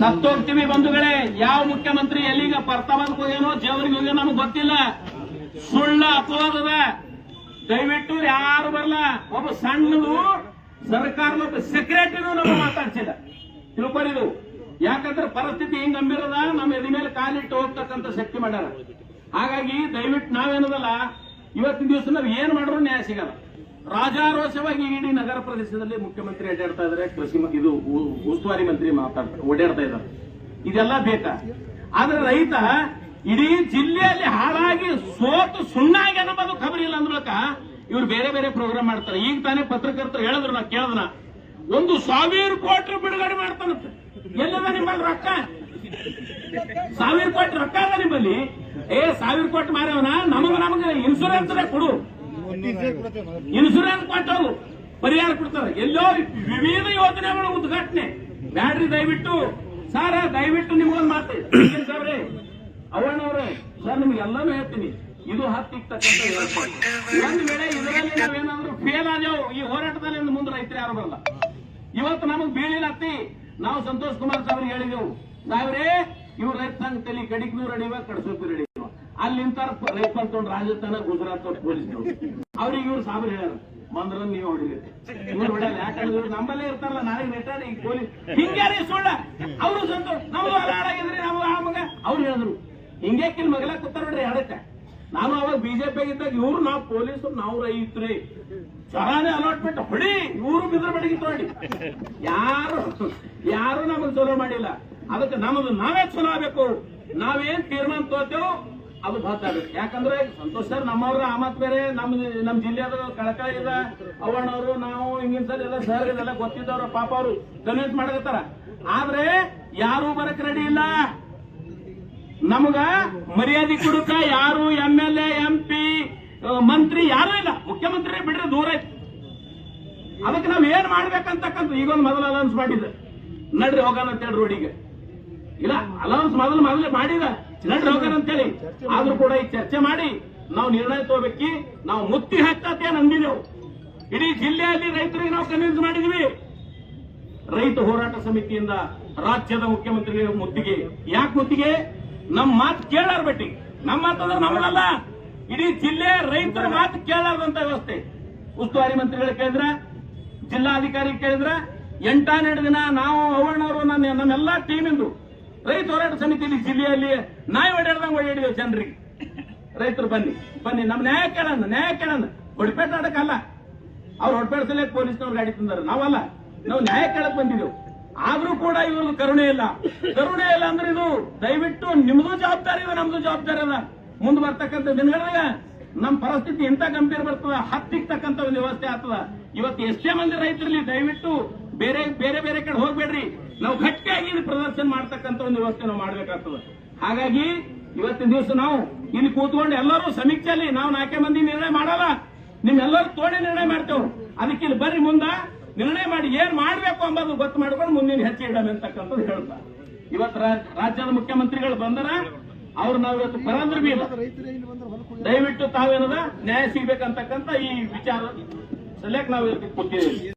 ಸತ್ತೋಗ್ತೀವಿ ಬಂಧುಗಳೇ, ಯಾವ ಮುಖ್ಯಮಂತ್ರಿ ಎಲ್ಲಿಗ ಪರ್ತಾಬಾದ್ಗೆ ಹೋಗ್ಯಾನೋ ಜೇವರಿಗೆ ಹೋಗ್ಯಾನೋ ನಮಗೆ ಗೊತ್ತಿಲ್ಲ. ಸುಳ್ಳ ಅಪವಾದದ. ದಯವಿಟ್ಟು ಯಾರು ಬರಲ್ಲ ಒಬ್ಬ ಸಣ್ಣದು ಸರ್ಕಾರದ ಒಬ್ಬ ಸೆಕ್ರೆಟರಿನೂ ನಮ್ಮ ಮಾತಾಡ್ಸಿಲ್ಲ ತಿಳ್ಕೊಂಡಿದ್ದು ಯಾಕಂದ್ರೆ ಪರಿಸ್ಥಿತಿ ಹಿಂಗ್ ಗಂಭೀರದ, ನಮ್ಮ ಎದೆ ಮೇಲೆ ಕಾಲಿಟ್ಟು ಹೋಗ್ತಕ್ಕಂಥ ಶಕ್ತಿ ಮಾಡ್ಯಾರ. ಹಾಗಾಗಿ ದಯವಿಟ್ಟು ನಾವೇನದಲ್ಲ, ಇವತ್ತಿನ ದಿವಸ ನಾವು ಏನ್ ಮಾಡಿದ್ರು ನ್ಯಾಯ ಸಿಗಲ್ಲ. ರಾಜಾರೋಷವಾಗಿ ಇಡೀ ನಗರ ಪ್ರದೇಶದಲ್ಲಿ ಮುಖ್ಯಮಂತ್ರಿ ಅಡ್ಡಾಡ್ತಾ ಇದಾರೆ ಕೃಷಿ ಇದು ಉಸ್ತುವಾರಿ ಮಂತ್ರಿ ಮಾತಾಡ್ತಾರೆ ಓಡಾಡ್ತಾ ಇದ್ದಾರೆ. ಇದೆಲ್ಲ ಬೇಕಾ? ಆದ್ರೆ ರೈತ ಇಡೀ ಜಿಲ್ಲೆಯಲ್ಲಿ ಹಾಳಾಗಿ ಸೋತು ಸುಣ್ಣಾಗಿ ಅನ್ನೋದು ಖಬರ್ ಇಲ್ಲ ಅಂದ್ರಕ ಇವ್ರು ಬೇರೆ ಬೇರೆ ಪ್ರೋಗ್ರಾಮ್ ಮಾಡ್ತಾರೆ. ಈಗ ತಾನೇ ಪತ್ರಕರ್ತರು ಹೇಳಿದ್ರು ನಾ ಕೇಳದ್ನ. ಒಂದು ಸಾವಿರ ಕೋಟಿ ಬಿಡುಗಡೆ ಮಾಡ್ತಾನಂತೆ. ಎಲ್ಲದ ನಿಮ್ಮಲ್ಲಿ ರೊಕ್ಕ? ಸಾವಿರ ಕೋಟಿ ರೊಕ್ಕ ಅದ ನಿಮ್ಮಲ್ಲಿ? ಏ, ಸಾವಿರ ಕೋಟಿ ಮಾರವನ? ನಮಗ ನಮಗ ಇನ್ಸೂರೆನ್ಸ್ ಕೊಡು. ಇನ್ಸೂರೆನ್ಸ್ ಕೊಟ್ಟವರು, ಪರಿಹಾರ ಕೊಡ್ತಾರೆ. ಎಲ್ಲೋ ವಿವಿಧ ಯೋಜನೆಗಳ ಉದ್ಘಾಟನೆ. ಬ್ಯಾಡ್ರಿ, ದಯವಿಟ್ಟು, ಸರ್, ದಯವಿಟ್ಟು ನಿಮ್ಗೊಂದು ಮಾತು ಸಾವ್ರೆ ಅವಣ್ಣವ್ರೆ ಸರ್, ನಿಮ್ಗೆ ಎಲ್ಲಾನು ಹೇಳ್ತೀನಿ. ಇದು ಹತ್ತಿಕ್ತಕ್ಕಂಥ ಒಂದ್ ವೇಳೆ ಇದರಲ್ಲಿ ನಾವೇನಾದ್ರೂ ಫೇಲ್ ಆದೇವು ಈ ಹೋರಾಟದಲ್ಲಿ ಮುಂದೆ ರೈತರು ಯಾರು ಬರಲ್ಲ. ಇವತ್ತು ನಮಗ್ ಅತ್ತಿ ನಾವು ಸಂತೋಷ್ ಕುಮಾರ್ ಸಾವ್ರಿಗೆ ಹೇಳಿದೆವು. ಸಾವ್ರೇ ಇವ್ ರೈತ ಸಂಘ ತಲೆ ಕಡಿಕ್ನೂ ಅಡಿವ ಕಡ್ಸೋಕು ರೆಡಿ ಅಲ್ಲಿಂತ ರೈತ ತೊಗೊಂಡು ರಾಜಸ್ಥಾನ, ಗುಜರಾತ್ ಪೊಲೀಸ್ನವರು. ಅವ್ರಿಗೆ ಇವ್ರು ಸಾಬ್ರು ಹೇಳ್ಯಾರ. ಬಂದ್ರ ನೀವು ಹೊಡಿಲಿ ಇವ್ರು ಹೊಡೆಯಲ್ಲ ಯಾಕಂದ್ರೆ ನಮ್ಮಲ್ಲೇ ಇರ್ತಾರಲ್ಲ ನಾಳೆ ರಿಟೈರ್ ಈಗ ಪೊಲೀಸ್ ಹಿಂಗ್ಯಾರಿ ಸುಳ್ಳ? ಅವರು ಸಂತೋಷ ನಮ್ದು ಹಾಳಾಗಿದ್ರಿ ನಾವು ಆ ಮಗ. ಅವ್ರು ಹೇಳಿದ್ರು, ಹಿಂಗೆ ಕಿಲ್ ಮಗಲ ಕೂತಾರ ನೋಡ್ರಿ ಹೇಳಕ್ಕ ನಾನು ಅವಾಗ ಬಿಜೆಪಿ ಇದ್ದಾಗ ಇವ್ರು ನಾವು ಪೊಲೀಸರು ನಾವು ರೈತ್ರಿ. ಚಲಾನೆ ಅಲಾಟ್ಮೆಂಟ್ ಹೊಡಿ, ಇವ್ರು ಬಿದ್ರ ಬಡಿಗೆ ತೋಡಿ ಯಾರು ಯಾರು ನಮಗೆ ಚಲೋ ಮಾಡಿಲ್ಲ. ಅದಕ್ಕೆ ನಮ್ಮದು ನಾವೇ ಚಲೋ ಆಗ್ಬೇಕು. ನಾವೇನ್ ತೀರ್ಮಾನ ತಗೋತೇವೋ ಅದು ಬರ್ತಾರೆ ಯಾಕಂದ್ರೆ ಸಂತೋಷ್ ಸರ್, ನಮ್ಮವ್ರ ಆ ಬೇರೆ, ನಮ್ ನಮ್ ಜಿಲ್ಲೆದ ಕಳಕ ಇದ ಅವಣ್ಣವರು ನಾವು ಹಿಂಗಿನ ಸರ್ ಎಲ್ಲ ಸರ್ ಇದೆಲ್ಲ ಗೊತ್ತಿದ್ದವ್ರ, ಪಾಪ ಅವರು ಕನ್ವಿನ್ಸ್ ಮಾಡಕತ್ತಾರ ಆದ್ರೆ ಯಾರು ಬರಕ್ ರೆಡಿ ಇಲ್ಲ. ನಮಗ ಮರ್ಯಾದೆ ಕೊಡಕ ಯಾರು M L A M P ಮಂತ್ರಿ ಯಾರು ಇಲ್ಲ. ಮುಖ್ಯಮಂತ್ರಿ ಬಿಡ್ರಿ ದೂರ ಐತಿ ಅದಕ್ಕೆ ನಾವ್ ಏನ್ ಮಾಡ್ಬೇಕಂತಕ್ಕಂತ ಈಗೊಂದು ಮೊದಲು ಅಲೌನ್ಸ್ ಮಾಡಿದ ನಡ್ರಿ ಹೋಗೋಣ ಅಂತೇಳಿ ರೋಡಿಗೆ. ಇಲ್ಲ ಅಲೌನ್ಸ್ ಮೊದಲು ಮೊದಲೇ ಮಾಡಿದ. ನಡ್ರಿ ಹೋಗೋಣ ಅಂತೇಳಿ. ಆದ್ರೂ ಕೂಡ ಈ ಚರ್ಚೆ ಮಾಡಿ ನಾವು ನಿರ್ಣಯ ತಗೋಬೇಕಿ, ನಾವು ಮುತ್ತಿ ಹಾಕ್ತೇ ನಂಬಿದೆವು. ಇಡೀ ಜಿಲ್ಲೆಯಲ್ಲಿ ರೈತರಿಗೆ ನಾವು ಕನ್ವಿನ್ಸ್ ಮಾಡಿದ್ವಿ. ರೈತ ಹೋರಾಟ ಸಮಿತಿಯಿಂದ ರಾಜ್ಯದ ಮುಖ್ಯಮಂತ್ರಿಗಳಿಗೆ ಮುತ್ತಿಗೆ. ಯಾಕೆ ಮುತ್ತಿಗೆ? ನಮ್ಮ ಮಾತು ಕೇಳಾರ ಬೆಟ್ಟಿ. ನಮ್ಮ ಮಾತಂದ್ರೆ ನಮ್ಮದಲ್ಲ ಇಡೀ ಜಿಲ್ಲೆ ರೈತರ ಮಾತು ಕೇಳಾರ್ದಂತ ವ್ಯವಸ್ಥೆ. ಉಸ್ತುವಾರಿ ಮಂತ್ರಿಗಳು ಕೇಳಿದ್ರ ಜಿಲ್ಲಾಧಿಕಾರಿ ಕೇಳಿದ್ರ ಎಂಟಾನೆರಡು ದಿನ ನಾವು ಅವಣ್ಣವರು ನಮ್ಮೆಲ್ಲ ಟೀಮಿಂದು ರೈತ ಹೋರಾಟ ಸಮಿತಿಯಲ್ಲಿ ಜಿಲ್ಲೆಯಲ್ಲಿ ನಾಯಿ ಓಡಾಡ್ದಂಗೆ ಓಡಾಡಿದ ಜನರಿಗೆ. ರೈತರು ಬನ್ನಿ ಬನ್ನಿ, ನಮ್ಮ ನ್ಯಾಯ ಕೇಳೋಣ ನ್ಯಾಯ ಕೇಳೋಣ. ಹೊಡಿಪೇಟ ಆಡಕ್ಕಲ್ಲ ಅವ್ರು ಹೊಡ್ಪೇಡ್ಸಲೇ ಪೊಲೀಸ್ನವ್ರು ಗಾಡಿ ತಂದಾರ. ನಾವಲ್ಲ, ನಾವು ನ್ಯಾಯ ಕೇಳಕ್ ಬಂದಿದ್ದೆವು. ಆದ್ರೂ ಕೂಡ ಇವ್ರದ್ದು ಕರುಣೆ ಇಲ್ಲ. ಕರುಣೆ ಇಲ್ಲ ಅಂದ್ರೆ ಇದು ದಯವಿಟ್ಟು ನಿಮ್ದು ಜವಾಬ್ದಾರಿ ಇದೆ, ನಮ್ದು ಜವಾಬ್ದಾರಿ ಅದ ಮುಂದೆ ಬರ್ತಕ್ಕಂಥ ದಿನಗಳಾಗ ನಮ್ಮ ಪರಿಸ್ಥಿತಿ ಎಂತ ಗಂಭೀರ ಬರ್ತದ ಹತ್ತಿಕ್ತಕ್ಕಂಥ ಒಂದು ವ್ಯವಸ್ಥೆ ಆಗ್ತದ. ಇವತ್ತು ಎಷ್ಟೇ ಮಂದಿ ರೈತರಲ್ಲಿ ದಯವಿಟ್ಟು ಬೇರೆ ಬೇರೆ ಬೇರೆ ಕಡೆ ಹೋಗ್ಬೇಡ್ರಿ. ನಾವು ಗಟ್ಟಿಯಾಗಿ ಪ್ರದರ್ಶನ ಮಾಡ್ತಕ್ಕಂಥ ಒಂದು ವ್ಯವಸ್ಥೆ ನಾವು ಮಾಡ್ಬೇಕಾಗ್ತದ. ಹಾಗಾಗಿ ಇವತ್ತಿನ ದಿವಸ ನಾವು ಇಲ್ಲಿ ಕೂತ್ಕೊಂಡು ಎಲ್ಲರೂ ಸಮೀಕ್ಷೆಯಲ್ಲಿ ನಾವು ನಾಲ್ಕೇ ಮಂದಿ ನಿರ್ಣಯ ಮಾಡಲ್ಲ. ನಿಮ್ಮೆಲ್ಲರೂ ತೋಡೆ ನಿರ್ಣಯ ಮಾಡ್ತೇವೆ. ಅದಕ್ಕೆ ಇಲ್ಲಿ ಬರ್ರಿ ಮುಂದ. ನಿರ್ಣಯ ಮಾಡಿ ಏನ್ ಮಾಡ್ಬೇಕು ಅಂಬುದು ಗೊತ್ತು ಮಾಡ್ಕೊಂಡು ಮುಂದಿನ ಹೆಜ್ಜೆ ಇಡಲಿ ಅಂತಕ್ಕಂಥದ್ದು ಹೇಳ್ತಾ. ಇವತ್ತು ರಾಜ್ಯದ ಮುಖ್ಯಮಂತ್ರಿಗಳು ಬಂದರ, ಅವ್ರು ನಾವು ಇವತ್ತು ಬರಂದ್ರ ಬಿ. ದಯವಿಟ್ಟು ತಾವೇನದ ನ್ಯಾಯ ಸಿಗ್ಬೇಕಂತಕ್ಕಂಥ ಈ ವಿಚಾರ ಸಲಕ್ ನಾವು ಇವತ್ತು ಕೂತಿದ್ದೀವಿ.